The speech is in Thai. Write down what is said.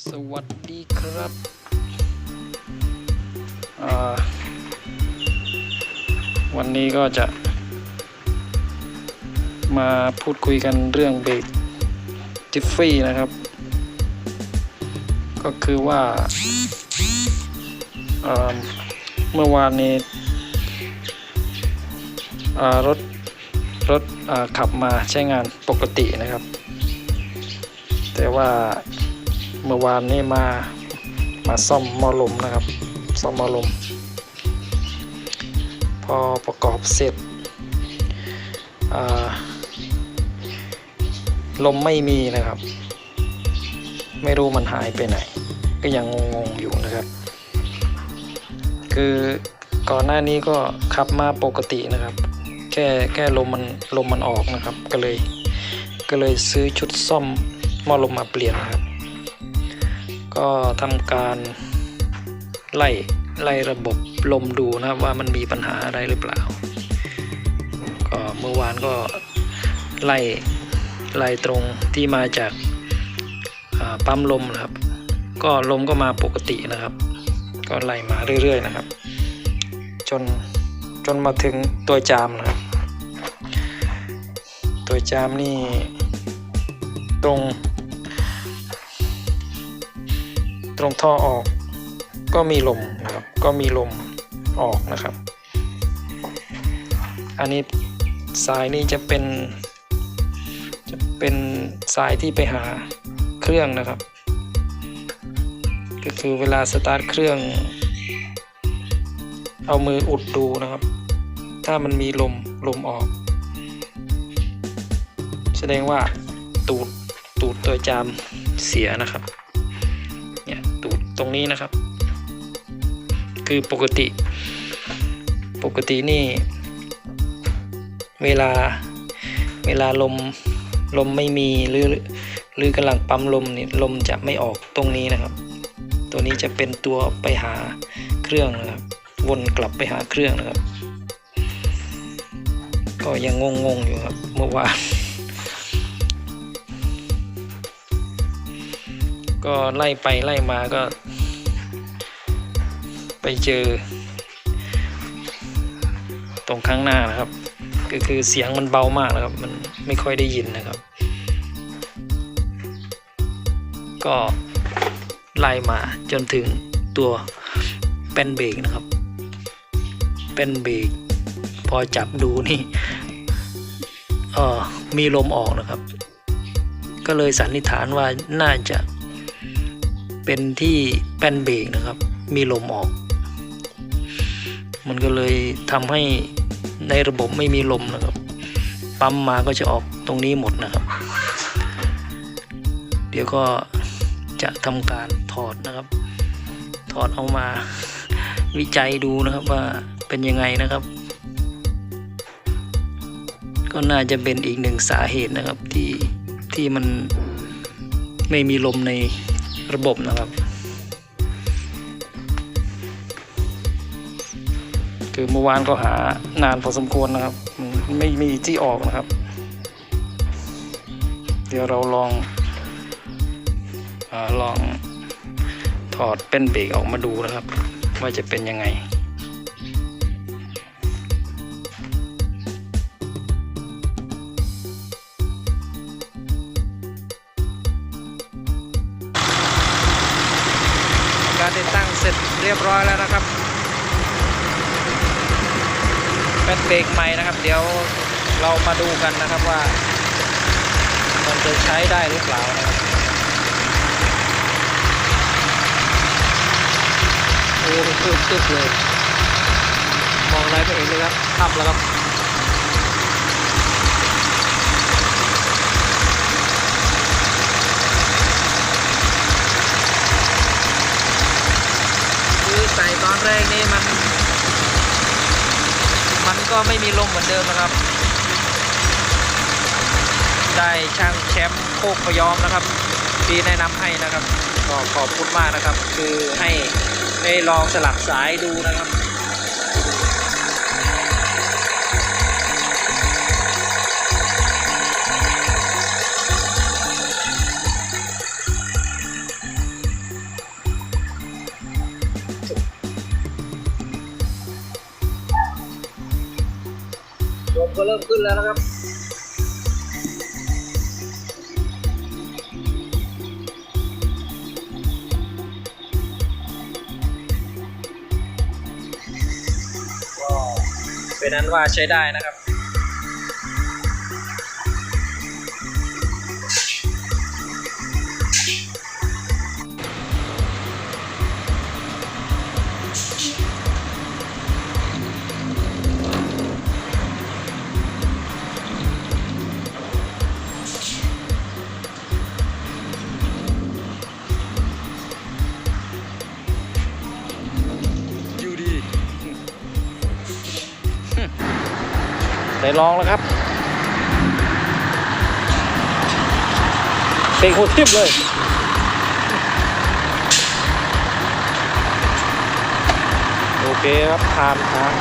สวัสดีครับวันนี้ก็จะ มาพูดคุยกันเรื่องเบรกจิฟฟี่นะครับ ก็คือว่าเมื่อวานนี้รถรถขับมาใช้งานปกตินะครับ แต่ว่า เมื่อวานนี้มามาซ่อมมอลมนะครับ ซ่อมมอลม พอประกอบเสร็จลมไม่มีนะครับ ไม่รู้มันหายไปไหน ก็ยังงงๆอยู่นะครับ คือก่อนหน้านี้ก็ขับมาปกตินะครับ แค่แค่ลมมันลมมันออกนะครับ ก็เลย ก็เลยซื้อชุดซ่อมมอลมมาเปลี่ยนนะครับ ก็ทำการไล่ไล่ระบบลมดูนะครับว่ามันมีปัญหาอะไรหรือเปล่า ก็เมื่อวานก็ไล่ไล่ตรงที่มาจากปั๊มลมนะครับ ก็ลมก็มาปกตินะครับ ก็ไล่มาเรื่อยๆนะครับ จนจนมาถึงตัวจามนะครับ ตัวจามนี่ตรง ตรงท่อออก ก็มีลมนะครับ ก็มีลมออกนะครับ อันนี้สายนี้จะเป็น จะเป็นสายที่ไปหาเครื่องนะครับ ก็คือเวลาสตาร์ทเครื่อง เอามืออุดดูนะครับ ถ้ามันมีลมลมออก แสดงว่าตูดตูดตัวจามเสียนะครับ รงนี้นะครับ คือปกติ ปกตินี่ เวลาเวลาลมลมไม่มีหรือหรือกำลังปั๊มลมนี่ลมจะไม่ออกตรงนี้นะครับ ตัวนี้จะเป็นตัวไปหาเครื่องนะครับ วนกลับไปหาเครื่องนะครับ ก็ยังงงๆอยู่ครับเมื่อวาน ก็ไล่ไปไล่มาก็ ไปเจอ ตรงข้างหน้านะครับ ก็คือเสียงมันเบามากนะครับ มันไม่ค่อยได้ยินนะครับ ก็ไล่มาจนถึงตัวแป้นเบรกนะครับ แป้นเบรกพอจับดูนี่เออมีลมออกนะครับ ก็เลยสันนิษฐานว่าน่าจะ เป็นที่แป้นเบรกนะครับ มีลมออก มันก็เลยทำให้ในระบบไม่มีลมนะครับ ปั๊มมาก็จะออกตรงนี้หมดนะครับ เดี๋ยวก็จะทำการถอดนะครับ ถอดเอามาวิจัยดูนะครับว่าเป็นยังไงนะครับ ก็น่าจะเป็นอีกหนึ่งสาเหตุนะครับที่ที่มันไม่มีลมใน ระบบนะครับ คือเมื่อวานก็หานานพอสมควรนะครับ ไม่มีที่ออกนะครับ เดี๋ยวเราลองอลองถอดเป็นเบรกออกมาดูนะครับ ว่าจะเป็นยังไง เสร็จเรียบร้อยแล้วนะครับเป็นเบรกใหม่นะครับ เดี๋ยวเรามาดูกันนะครับว่า มันจะใช้ได้หรือเปล่านะครับโอ้ตึ๊บเลย มองอะไรไม่เห็นเลยครับทับแล้วครับ คือใส่ตอนแรงนี่มัน มันก็ไม่มีลมเหมือนเดิมนะครับ ได้ช่างแชมป์โคกพยอมนะครับ ที่แนะนำให้นะครับก็ขอบคุณมากนะครับ คือให้ได้ลองสลับสายดูนะครับ ก็เริ่มขึ้นแล้วนะครับก็เป็นนั้นว่าใช้ได้นะครับ ได้ลองแล้วครับเตะหัวทิพเลยโอเคครับผ่านทาง